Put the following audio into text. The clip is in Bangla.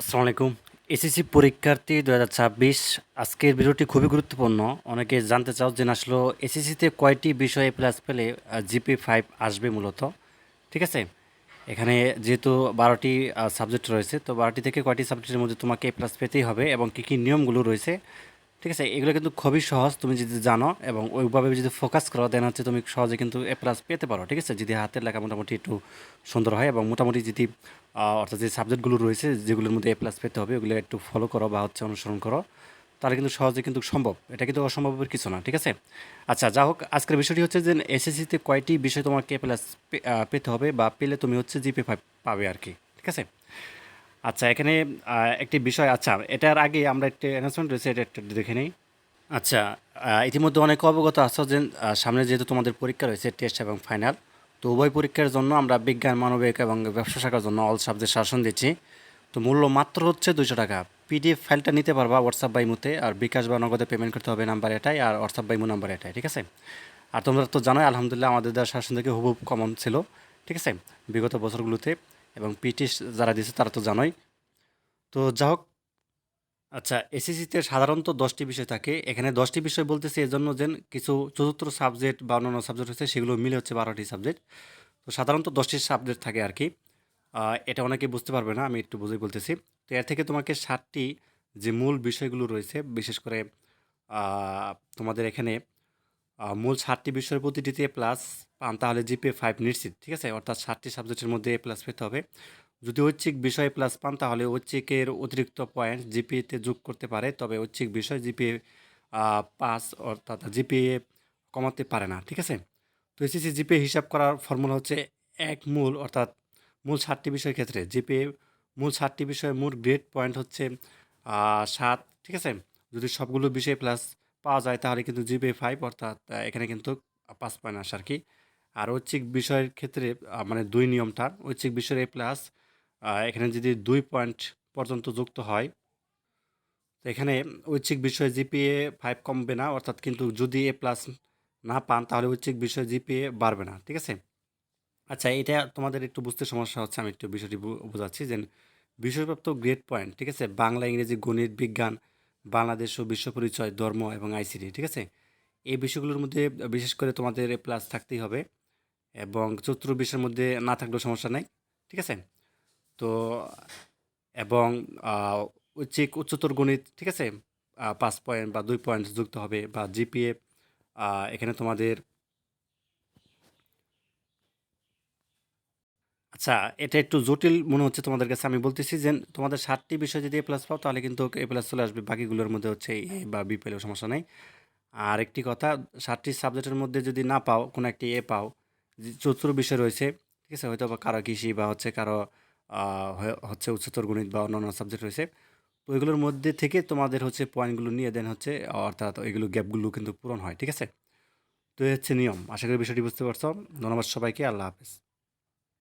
আসসালামু আলাইকুম এসএসসি পরীক্ষার্থী দু হাজার ছাব্বিশ, আজকের ভিডিওটি খুবই গুরুত্বপূর্ণ। অনেকে জানতে চাও যে আসলে এসএসসিতে কয়টি বিষয়ে প্লাস পেলে জিপি ফাইভ আসবে মূলত? ঠিক আছে? এখানে যেহেতু বারোটি সাবজেক্ট রয়েছে, তো বারোটি থেকে কয়টি সাবজেক্টের মধ্যে তোমাকে প্লাস পেতেই হবে এবং কী কী নিয়মগুলো রয়েছে ঠিক আছে, এগুলো কিন্তু খুবই সহজ, তুমি যদি জানো এবং ওইভাবে যদি ফোকাস করো দেন হচ্ছে তুমি সহজে কিন্তু এ প্লাস পেতে পারো, ঠিক আছে? যদি হাতের লেখা মোটামুটি একটু সুন্দর হয় এবং মোটামুটি যদি অর্থাৎ যে সাবজেক্টগুলো রয়েছে, যেগুলোর মধ্যে এ প্লাস পেতে হবে, ওগুলো একটু ফলো করো বা হচ্ছে অনুসরণ করো, তাহলে কিন্তু সহজে কিন্তু সম্ভব। এটা কিন্তু অসম্ভবের কিছু না, ঠিক আছে? আচ্ছা যা হোক, আজকের বিষয়টি হচ্ছে যে এসএসসিতে কয়টি বিষয় তোমাকে প্লাস পেতে হবে বা পেলে তুমি হচ্ছে জিপি ফাইভ পাবে আর কি, ঠিক আছে? আচ্ছা এখানে একটি বিষয় আচ্ছা এটার আগে আমরা একটি অ্যানাউন্সমেন্ট রয়েছে, এটা একটু দেখে নিই। আচ্ছা ইতিমধ্যে অনেক অবগত আছো যে সামনে যেহেতু তোমাদের পরীক্ষা রয়েছে টেস্ট এবং ফাইনাল তো উভয় পরীক্ষার জন্য আমরা বিজ্ঞান, মানবিক এবং ব্যবসা শাখার জন্য অল সাবজেক্ট শাসন দিচ্ছি। তো মূল্য মাত্র হচ্ছে দুশো টাকা। পিডিএফ ফাইলটা নিতে পারবা হোয়াটসঅ্যাপ বাইমুতে আর বিকাশ বা নগদে পেমেন্ট করতে হবে নাম্বার এটাই, আর হোয়াটসঅ্যাপ বাইমু নাম্বার এটাই, ঠিক আছে? আর তোমরা তো জানোই, আলহামদুলিল্লাহ আমাদের দেওয়ার শাসন থেকে হুবহুব কমন ছিল, ঠিক আছে? বিগত বছরগুলোতে। এবং পিটি যারা দিয়েছে তারা তো জানোই। তো যা হোক আচ্ছা এসএসসিতে সাধারণত দশটি বিষয় থাকে। এখানে দশটি বিষয় বলতেছি এজন্য যে কিছু চতুর্থ সাবজেক্ট বা অন্যান্য সাবজেক্ট হচ্ছে সেগুলো মিলে হচ্ছে বারোটি সাবজেক্ট। তো সাধারণত দশটি সাবজেক্ট থাকে আর কি এটা অনেকে বুঝতে পারবে না, আমি একটু বুঝেই বলতেছি। তো এর থেকে তোমাকে ষাটটি যে মূল বিষয়গুলো রয়েছে, বিশেষ করে তোমাদের এখানে মূল ষাটটি বিষয়ের প্রতিটিতে প্লাস পান, তাহলে জিপিএ ফাইভ নিশ্চিত, ঠিক আছে? অর্থাৎ ষাটটি সাবজেক্টের মধ্যে এ প্লাস পেতে হবে। যদি ঐচ্ছিক বিষয়ে প্লাস পান, তাহলে ঐচ্ছিকের অতিরিক্ত পয়েন্ট জিপিএতে যোগ করতে পারে, তবে ঐচ্ছিক বিষয় জিপিএ পাস অর্থাৎ জিপিএ কমাতে পারে না, ঠিক আছে? তো এসএসসি জিপিএ হিসাব করার ফর্মুলা হচ্ছে এক মূল, অর্থাৎ মূল ষাটটি বিষয়ের ক্ষেত্রে জিপিএ মূল ষাটটি বিষয়ে মোট গ্রেড পয়েন্ট হচ্ছে সাত, ঠিক আছে? যদি সবগুলো বিষয়ে প্লাস পাওয়া যায় তাহলে কিন্তু জিপিএ ফাইভ অর্থাৎ এখানে কিন্তু পাঁচ পয়েন্ট আসে আর কি আর ঐচ্ছিক বিষয়ের ক্ষেত্রে মানে দুই নিয়মটা, ঐচ্ছিক বিষয়ের এ প্লাস এখানে যদি দুই পয়েন্ট পর্যন্ত যুক্ত হয়, তো এখানে ঐচ্ছিক বিষয়ে জিপিএ ফাইভ কমবে না, অর্থাৎ কিন্তু যদি এ প্লাস না পান, তাহলে ঐচ্ছিক বিষয়ে জিপিএ বাড়বে না, ঠিক আছে? আচ্ছা এটা তোমাদের একটু বুঝতে সমস্যা হচ্ছে, আমি একটু বিষয়টি বোঝাচ্ছি। যে বিষয়প্রাপ্ত গ্রেড পয়েন্ট ঠিক আছে? বাংলা, ইংরেজি, গণিত, বিজ্ঞান বাংলাদেশ ও বিশ্ব পরিচয়, ধর্ম এবং আইসিডি, ঠিক আছে? এই বিষয়গুলোর মধ্যে বিশেষ করে তোমাদের প্লাস থাকতেই হবে এবং চতুর্থ বিষয়ের মধ্যে না থাকলেও সমস্যা নাই, ঠিক আছে? তো, এবং উচ্চিক উচ্চতর গণিত, ঠিক আছে? পাঁচ পয়েন্ট বা দুই পয়েন্ট যুক্ত হবে বা জিপিএ এখানে তোমাদের আচ্ছা এটা একটু জটিল মনে হচ্ছে তোমাদের কাছে। আমি বলতেছি যে তোমাদের সাতটি বিষয় যদি এ প্লাস পাও, তাহলে কিন্তু এ প্লাস চলে আসবে। বাকিগুলোর মধ্যে হচ্ছে এ বা বি পেলেও সমস্যা নেই। আর একটি কথা, সাতটি সাবজেক্টের মধ্যে যদি না পাও, কোনো একটি এ পাও, যে চতুর্থ বিষয় রয়েছে, ঠিক আছে? হয়তো বা কারও কৃষি বা হচ্ছে কারও হচ্ছে উচ্চতর গণিত বা অন্যান্য সাবজেক্ট রয়েছে। তো ওইগুলোর মধ্যে থেকে তোমাদের হচ্ছে পয়েন্টগুলো নিয়ে দেন হচ্ছে, অর্থাৎ ওইগুলো গ্যাপগুলো কিন্তু পূরণ হয়, ঠিক আছে? তো এই হচ্ছে নিয়ম। আশা করি বিষয়টি বুঝতে পারছ। ধন্যবাদ সবাইকে। আল্লাহ হাফেজ।